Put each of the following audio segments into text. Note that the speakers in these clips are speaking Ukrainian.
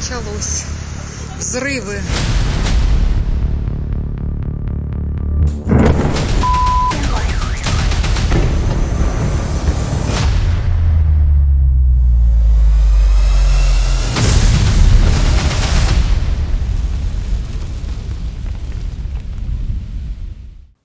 почалось. Взриви.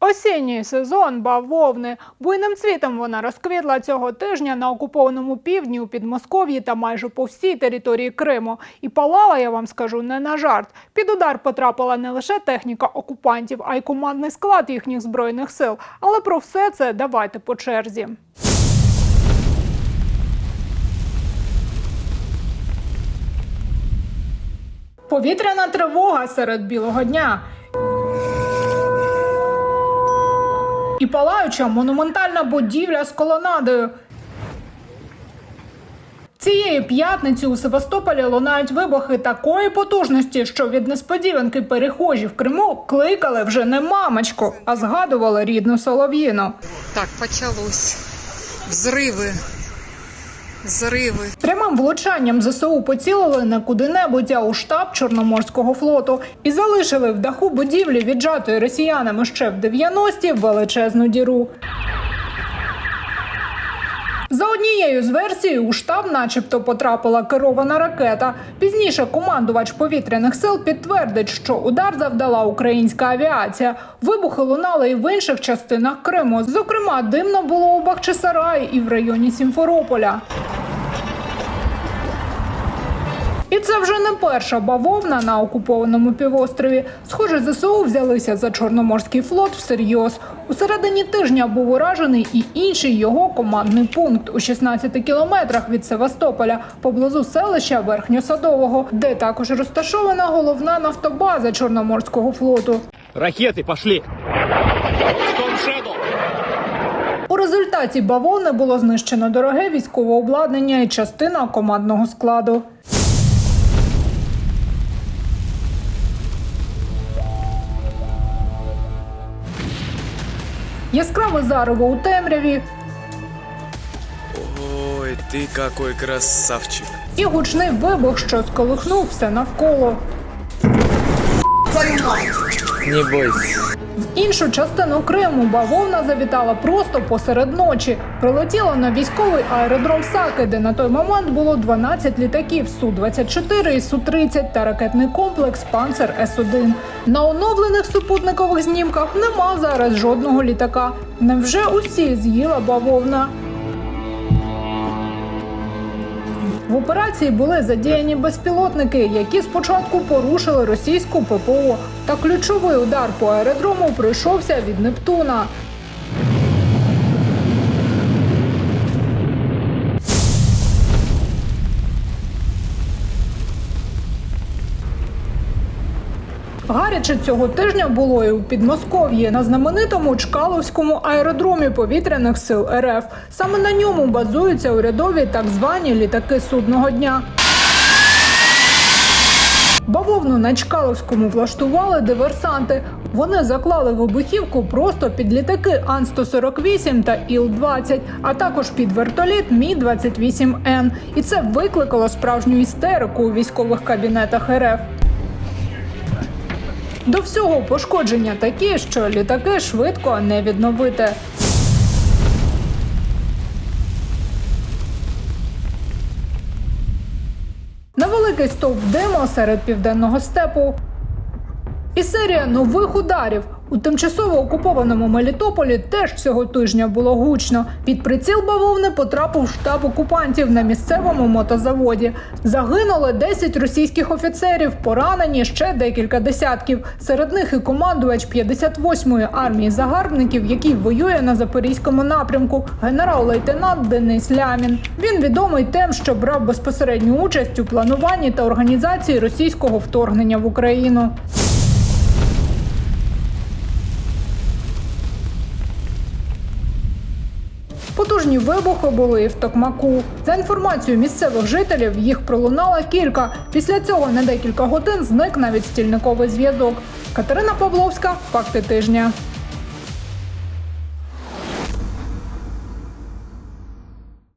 Осінній сезон бавовни. Буйним цвітом вона розквітла цього тижня на окупованому півдні у Підмосков'ї та майже по всій території Криму. І палала, я вам скажу, не на жарт. Під удар потрапила не лише техніка окупантів, а й командний склад їхніх збройних сил. Але про все це давайте по черзі. Повітряна тривога серед білого дня. І палаюча монументальна будівля з колонадою. Цієї п'ятниці у Севастополі лунають вибухи такої потужності, що від несподіванки перехожі в Криму кликали вже не мамочку, а згадували рідну Солов'їну. Так, почалось. Взриви. Взриви. Прямим влучанням ЗСУ поцілили не куди-небудь, а у штаб Чорноморського флоту і залишили в даху будівлі, віджатої росіянами ще в 90-ті, величезну діру. За однією з версій, у штаб, начебто, потрапила керована ракета. Пізніше командувач повітряних сил підтвердить, що удар завдала українська авіація. Вибухи лунали і в інших частинах Криму. Зокрема, димно було у Бахчисараї і в районі Сімферополя. І це вже не перша бавовна на окупованому півострові. Схоже, ЗСУ взялися за Чорноморський флот всерйоз. У середині тижня був уражений і інший його командний пункт у 16 кілометрах від Севастополя, поблизу селища Верхньосадового, де також розташована головна нафтобаза Чорноморського флоту. Storm Shadow. У результаті бавовни було знищено дороге військове обладнання і частина командного складу. Яскраве зарево у темряві Ой, ти какой красавчик. і гучний вибух, що сколихнув все навколо. Не бойся. В іншу частину Криму бавовна завітала просто посеред ночі. Прилетіла на військовий аеродром Саки, де на той момент було 12 літаків Су-24 і Су-30 та ракетний комплекс Панцер С-1. На оновлених супутникових знімках нема зараз жодного літака. Невже усі з'їла бавовна? В операції були задіяні безпілотники, які спочатку порушили російську ППО. Та ключовий удар по аеродрому прийшовся від Нептуна. Гаряче цього тижня було і у Підмосков'ї на знаменитому Чкаловському аеродромі повітряних сил РФ. Саме на ньому базуються урядові так звані літаки судного дня. Бавовну на Чкаловському влаштували диверсанти. Вони заклали вибухівку просто під літаки Ан-148 та Іл-20, а також під вертоліт Мі-28Н. І це викликало справжню істерику у військових кабінетах РФ. До всього пошкодження такі, що літаки швидко не відновити. На великий стовп диму серед південного степу. І серія нових ударів у тимчасово окупованому Мелітополі теж цього тижня було гучно. Під приціл бавовни потрапив штаб окупантів на місцевому мотозаводі. Загинули 10 російських офіцерів, поранені ще декілька десятків. Серед них і командувач 58-ї армії загарбників, який воює на запорізькому напрямку, генерал-лейтенант Денис Лямін. Він відомий тим, що брав безпосередню участь у плануванні та організації російського вторгнення в Україну. Потужні вибухи були і в Токмаку. За інформацією місцевих жителів, їх пролунало кілька. Після цього на декілька годин зник навіть стільниковий зв'язок. Катерина Павловська, факти тижня.